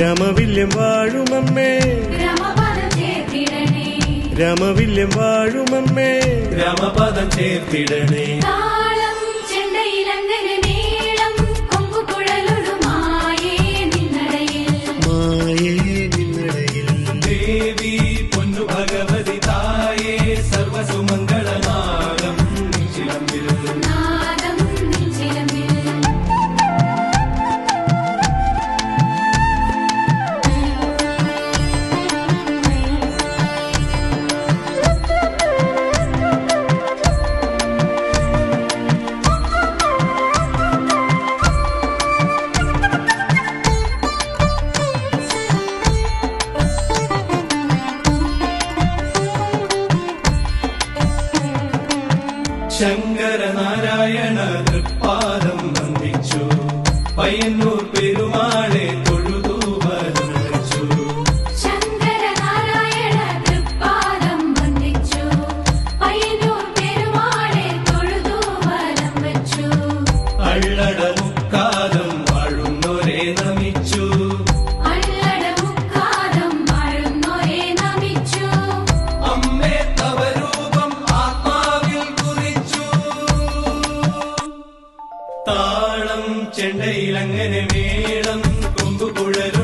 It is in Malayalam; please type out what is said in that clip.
രാമവില്യം നാദം വാഴുമമ്മേ. രമപദം വാഴുമമ്മേ. രമപദം ചേർത്തിടണേ ശങ്കരനാരായണ തൃപ്പാദം വന്ദിച്ചു. പയ്യന്നൂർ പെരുമാളെ തൊഴുതു വരച്ചു വെച്ചു. താളം ചെണ്ടയിലങ്ങനെ മേളം കൊമ്പുകുഴൽ